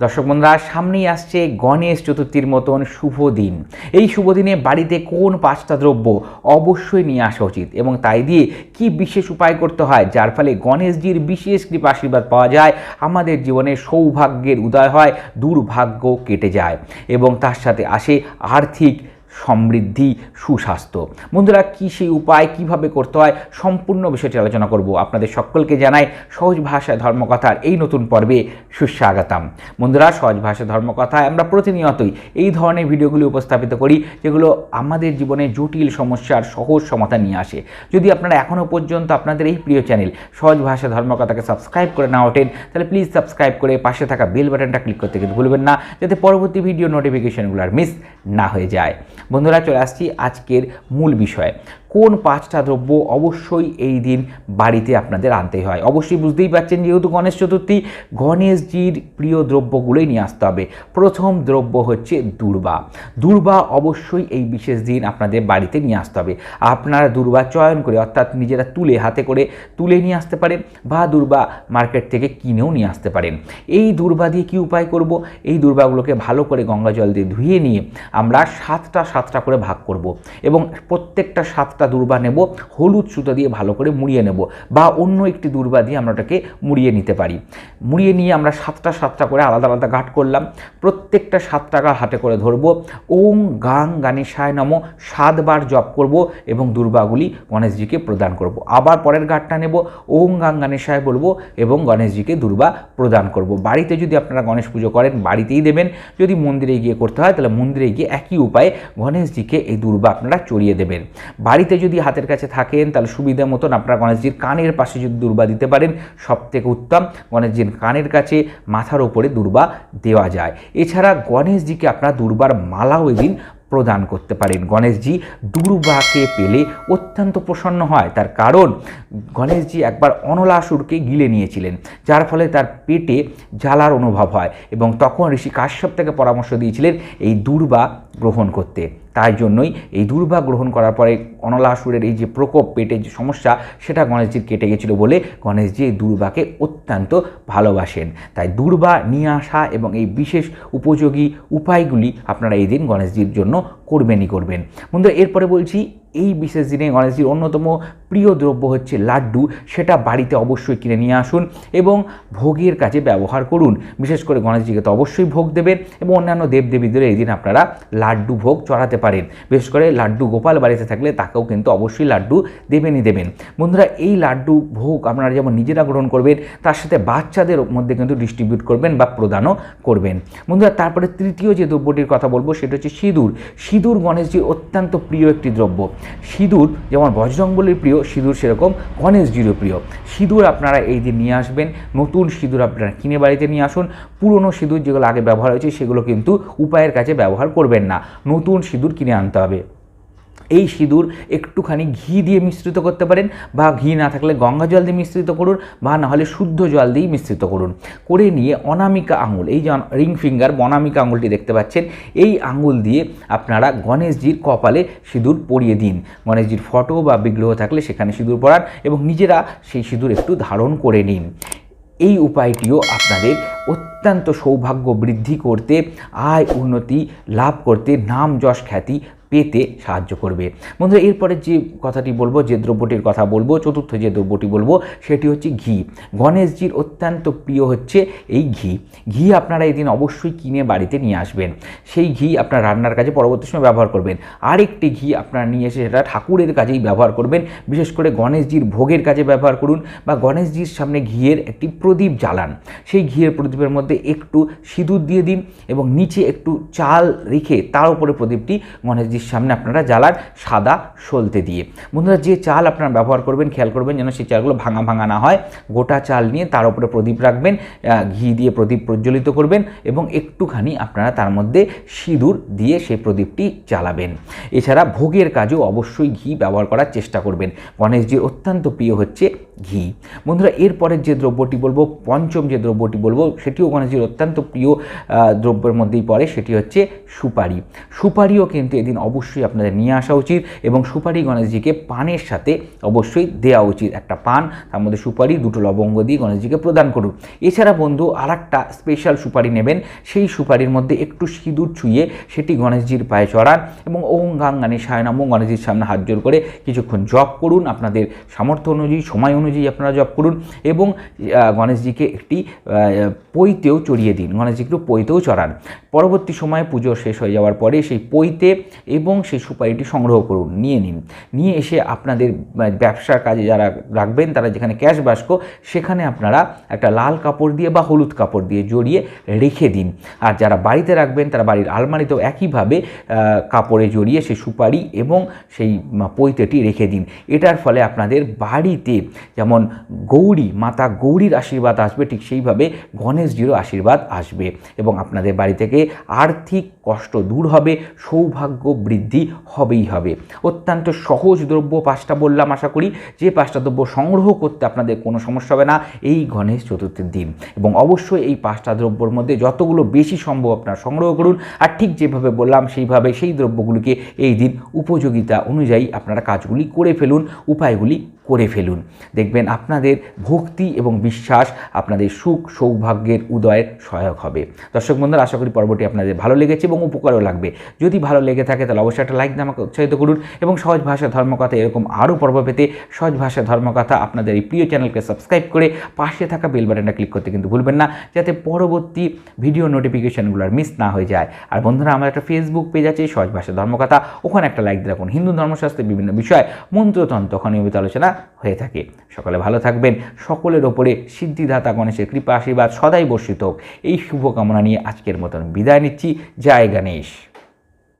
দর্শক বন্ধুরা, সামনেই আসছে গণেশ চতুর্থীর মতন শুভ দিন। এই শুভ দিনে বাড়িতে কোন পাঁচটা দ্রব্য অবশ্যই নিয়ে আসা উচিত এবং তাই দিয়ে কি বিশেষ উপায় করতে হয়, যার ফলে গণেশজির বিশেষ কৃপা আশীর্বাদ পাওয়া যায়, আমাদের জীবনে সৌভাগ্যের উদয় হয়, দুর্ভাগ্য কেটে যায় এবং তার সাথে আসে আর্থিক সমৃদ্ধি, সুস্বাস্থ্য। বন্ধুরা, কী সেই উপায়, কীভাবে করতে হয়, সম্পূর্ণ বিষয়টি আলোচনা করব আপনাদের সকলকে জানাই সহজ ভাষায় ধর্মকথার এই নতুন পর্বে সুস্বাগতম। বন্ধুরা, সহজ ভাষায় ধর্মকথায় আমরা প্রতিনিয়তই এই ধরনের ভিডিওগুলি উপস্থাপিত করি, যেগুলো আমাদের জীবনে জটিল সমস্যার সহজ সমাধান নিয়ে আসে। যদি আপনারা এখনও পর্যন্ত আপনাদের এই প্রিয় চ্যানেল সহজ ভাষা ধর্মকথাকে সাবস্ক্রাইব করে না ওঠেন, তাহলে প্লিজ সাবস্ক্রাইব করে পাশে থাকা বেল বাটনটা ক্লিক করতে কিন্তু ভুলবেন না, যাতে পরবর্তী ভিডিও নোটিফিকেশনগুলো আর মিস না হয়ে যায়। বন্ধুরা চলে আসছি আজকের মূল বিষয়ে। কোন পাঁচটা দ্রব্য অবশ্যই এই দিন বাড়িতে আপনাদের আনতে হয়? অবশ্যই বুঝতেই পারছেন যেহেতু গণেশ চতুর্থী, গণেশজির প্রিয় দ্রব্যগুলোই নিয়ে আসতে হবে। প্রথম দ্রব্য হচ্ছে দুর্বা। দুর্বা অবশ্যই এই বিশেষ দিন আপনাদের বাড়িতে নিয়ে আসতে হবে। আপনারা দুর্বা চয়ন করে, অর্থাৎ নিজেরা তুলে হাতে করে তুলে নিয়ে আসতে পারেন বা দুর্বা মার্কেট থেকে কিনেও নিয়ে আসতে পারেন। এই দুর্বা দিয়ে কী উপায় করব? এই দুর্বাগুলোকে ভালো করে গঙ্গা জল দিয়ে ধুয়ে নিয়ে আমরা সাতটা সাতটা করে ভাগ করব এবং প্রত্যেকটা সাতটা দুর্বা নেব, হলুদ সুতো দিয়ে ভালো করে মুড়িয়ে নেব বা অন্য একটি দুর্বা দিয়ে আমরা ওটাকে মুড়িয়ে নিতে পারি। মুড়িয়ে নিয়ে আমরা সাতটা সাতটা করে আলাদা আলাদা ঘাট করলাম। প্রত্যেকটা সাত টাকা হাতে করে ধরব। ওং গাং গানেশায় নম সাতবার জপ করব এবং দুর্বাগুলি গণেশজিকে প্রদান করব। আবার পরের ঘাটটা নেব ওং গাং গানেশায় বলব এবং গণেশজিকে দুর্বা প্রদান করব। বাড়িতে যদি আপনারা গণেশ পুজো করেন, বাড়িতেই দেবেন। যদি মন্দিরে গিয়ে করতে হয়, তাহলে মন্দিরে গিয়ে একই উপায়ে গণেশজিকে এই দুর্বা আপনারা চড়িয়ে দেবেন। বাড়িতে যদি হাতের কাছে থাকেন, তাহলে সুবিধা মতন আপনারা গণেশজির কানের পাশে যদি দুর্বা দিতে পারেন সব থেকে উত্তম গণেশজির কানের কাছে মাথার ওপরে দুর্বা দেওয়া যায়। এছাড়া গণেশজিকে আপনারা দুর্বার মালাও এদিন প্রদান করতে পারেন। গণেশজি দুর্বাকে পেলে অত্যন্ত প্রসন্ন হয়। তার কারণ, গণেশজি একবার অনলাসুরকে গিলে নিয়েছিলেন, যার ফলে তার পেটে জ্বালার অনুভব হয় এবং তখন ঋষি কাশ্যপ থেকে পরামর্শ দিয়েছিলেন, এই দুর্বা গ্রহণ করতে। তাই জন্যই এই দুর্বা গ্রহণ করার পরে অনলাসুরের এই যে প্রকোপ পেটের যে সমস্যা, সেটা গণেশজির কেটে গেছিল বলে গণেশজি এই দুর্বাকে অত্যন্ত ভালোবাসেন। তাই দুর্বা নিয়ে আসা এবং এই বিশেষ উপযোগী উপায়গুলি আপনারা এই দিন গণেশজির জন্য করবেনই করবেন। বন্ধুরা, এরপরে বলছি, এই বিশেষ দিনে গণেশজির অন্যতম প্রিয় দ্রব্য হচ্ছে লাড্ডু, সেটা বাড়িতে অবশ্যই কিনে নিয়ে আসুন এবং ভোগের কাজে ব্যবহার করুন। বিশেষ করে গণেশজিকে তো অবশ্যই ভোগ দেবেন এবং অন্যান্য দেবদেবীদের এই দিন আপনারা লাড্ডু ভোগ চড়াতে পারেন। বিশেষ করে লাড্ডু গোপাল বাড়িতে থাকলে তাকেও কিন্তু অবশ্যই লাড্ডু দেবেনই দেবেন। বন্ধুরা, এই লাড্ডু ভোগ আপনারা যেমন নিজেরা গ্রহণ করবেন, তার সাথে বাচ্চাদের মধ্যে কিন্তু ডিস্ট্রিবিউট করবেন বা প্রদানও করবেন। বন্ধুরা, তারপরে তৃতীয় যে দ্রব্যটির কথা বলব, সেটা হচ্ছে সিঁদুর সিঁদুর গণেশজির অত্যন্ত প্রিয় একটি দ্রব্য। সিঁদুর যেমন বজরঙ্গলির প্রিয়, সিঁদুর সেরকম গণেশজিরও প্রিয়। সিঁদুর আপনারা এই দিন নিয়ে আসবেন, নতুন সিঁদুর আপনারা কিনে বাড়িতে নিয়ে আসুন, পুরনো সিঁদুর যেগুলো আগে ব্যবহার হয়েছে সেগুলো কিন্তু উপায়ের কাছে ব্যবহার করবেন না, নতুন সিঁদুর কিনে আনতে হবে। এই সিঁদুর একটুখানি ঘি দিয়ে মিশ্রিত করতে পারেন বা ঘি না থাকলে গঙ্গা জল দিয়ে মিশ্রিত করুন বা নাহলে শুদ্ধ জল দিয়েই মিশ্রিত করুন। করে নিয়ে অনামিকা আঙুল, এই যে রিং ফিঙ্গার, অনামিকা আঙুলটি দেখতে পাচ্ছেন, এই আঙুল দিয়ে আপনারা গণেশজির কপালে সিঁদুর পরিয়ে দিন। গণেশজির ফটো বা বিগ্রহ থাকলে সেখানে সিঁদুর পরান এবং নিজেরা সেই সিঁদুর একটু ধারণ করে নিন। এই উপায়টিও আপনাদের অত্যন্ত সৌভাগ্য বৃদ্ধি করতে, আয় উন্নতি লাভ করতে, নাম যশ খ্যাতি পেতে সাহায্য করবে। বন্ধুরা, এরপরে যে কথাটি বলব, যে দ্রব্যটির কথা বলব, চতুর্থ যে দ্রব্যটি বলব, সেটি হচ্ছে ঘি। গণেশজির অত্যন্ত প্রিয় হচ্ছে এই ঘি। ঘি আপনারা এদিন অবশ্যই কিনে বাড়িতে নিয়ে আসবেন। সেই ঘি আপনার রান্নার কাজে পরবর্তী সময় ব্যবহার করবেন। আরেকটি ঘি আপনারা নিয়ে এসে সেটা ঠাকুরের কাজেই ব্যবহার করবেন। বিশেষ করে গণেশজির ভোগের কাজে ব্যবহার করুন বা গণেশজির সামনে ঘিয়ের একটি প্রদীপ জ্বালান। সেই ঘিয়ের প্রদীপের মধ্যে একটু সিঁদুর দিয়ে দিন এবং নিচে একটু চাল রেখে তার উপরে প্রদীপটি গণেশজির সামনে আপনারা জ্বালান সাদা সলতে দিয়ে। বন্ধুরা, যে চাল আপনারা ব্যবহার করবেন, খেয়াল করবেন যেন সেই চালগুলো ভাঙা ভাঙা না হয়। গোটা চাল নিয়ে তার উপরে প্রদীপ রাখবেন ঘি দিয়ে প্রদীপ প্রজ্বলিত করবেন এবং একটুখানি আপনারা তার মধ্যে সিঁদুর দিয়ে সেই প্রদীপটি জ্বালাবেন। এছাড়া ভোগের কাজেও অবশ্যই ঘি ব্যবহার করার চেষ্টা করবেন। গণেশজির অত্যন্ত প্রিয় হচ্ছে ঘি। বন্ধুরা, এরপরের যে দ্রব্যটি বলব, পঞ্চম যে দ্রব্যটি বলব, সেটিও গণেশজির অত্যন্ত প্রিয় দ্রব্যের মধ্যেই পড়ে, সেটি হচ্ছে সুপারি। সুপারিও কিন্তু এদিন অবশ্যই আপনাদের নিয়ে আসা উচিত এবং সুপারি গণেশজিকে পানের সাথে অবশ্যই দেওয়া উচিত একটা পান। তার মধ্যে সুপারি, দুটো লবঙ্গ দিয়ে গণেশজিকে প্রদান করুন। এছাড়া বন্ধু আর একটা স্পেশাল সুপারি নেবেন, সেই সুপারির মধ্যে একটু সিঁদুর ছুঁয়ে সেটি গণেশজির পায়ে চড়ান এবং ওং গাঙ্গানি সায়নাম গণেশজির সামনে হাত জোর করে কিছুক্ষণ জপ করুন। আপনাদের সামর্থ্য অনুযায়ী, সময় অনুযায়ী আপনারা জপ করুন এবং গণেশজিকে একটি আহ, পইতেও চড়িয়ে দিন। গণেশজিকে পইতেও চড়ান। পরবর্তী সময়ে পুজো শেষ হয়ে যাওয়ার পরে সেই পইতে এবং সেই সুপারিটি সংগ্রহ করুন নিয়ে নিন। নিয়ে এসে আপনাদের ব্যবসার কাজে যারা রাখবেন তারা যেখানে ক্যাশ বাস্ক সেখানে আপনারা একটা লাল কাপড় দিয়ে বা হলুদ কাপড় দিয়ে জড়িয়ে রেখে দিন। আর যারা বাড়িতে রাখবেন তারা বাড়ির আলমারিতেও একইভাবে কাপড়ে জড়িয়ে সেই সুপারি এবং সেই পৈতেটি রেখে দিন। এটার ফলে আপনাদের বাড়িতে যেমন গৌরী, মাতা গৌরীর আশীর্বাদ আসবে, ঠিক সেইভাবে গণেশজিরও আশীর্বাদ আসবে। এবং আপনাদের বাড়ি থেকে আর্থিক কষ্ট দূর হবে, সৌভাগ্য বৃদ্ধি হবেই হবে। অত্যন্ত সহজ দ্রব্য পাঁচটা বললাম, আশা করি। যে পাঁচটা দ্রব্য সংগ্রহ করতে আপনাদের কোনো সমস্যা হবে না, এই গণেশ চতুর্থীর দিন। এবং অবশ্যই এই পাঁচটা দ্রব্যর মধ্যে যতগুলো বেশি সম্ভব আপনারা সংগ্রহ করুন। আর ঠিক যেভাবে বললাম, সেইভাবে সেই দ্রব্যগুলিকে এই দিন উপযোগিতা অনুযায়ী আপনারা কাজগুলি করে ফেলুন, উপায়গুলি করে ফেলুন। দেখবেন আপনাদের ভক্তি এবং বিশ্বাস আপনাদের সুখ সৌভাগ্যের উদয়ের সহায়ক হবে। দর্শক বন্ধুরা, আশা করি পর্বটি আপনাদের ভালো লেগেছে এবং উপকারও লাগবে। যদি ভালো লেগে থাকে তাহলে অবশ্যই একটা লাইক দিয়ে আমাকে উৎসাহিত করুন এবং সহজ ভাষা ধর্মকথা এরকম আরও পর্ব পেতে সহজ ভাষা ধর্মকথা আপনাদের এই প্রিয় চ্যানেলকে সাবস্ক্রাইব করে পাশে থাকা বেল বাটনটা ক্লিক করতে কিন্তু ভুলবেন না, যাতে পরবর্তী ভিডিও নোটিফিকেশনগুলো আর মিস না হয়ে যায়। আর বন্ধুরা, আমার একটা ফেসবুক পেজ আছে, সহজ ভাষা ধর্মকথা। ওখানে একটা লাইক দিয়ে রাখুন। হিন্দু ধর্মশাস্ত্রের বিভিন্ন বিষয়, মন্ত্রতন্ত্র, ওখানে নিয়মিত আলোচনা হয়ে থাকে। সকলে ভালো থাকবেন। সকলের ওপরে সিদ্ধিদাতা গণেশের কৃপা, আশীর্বাদ সদাই বর্ষিত হোক। এই শুভকামনা নিয়ে আজকের মতন বিদায় নিচ্ছি। জয় গণেশ।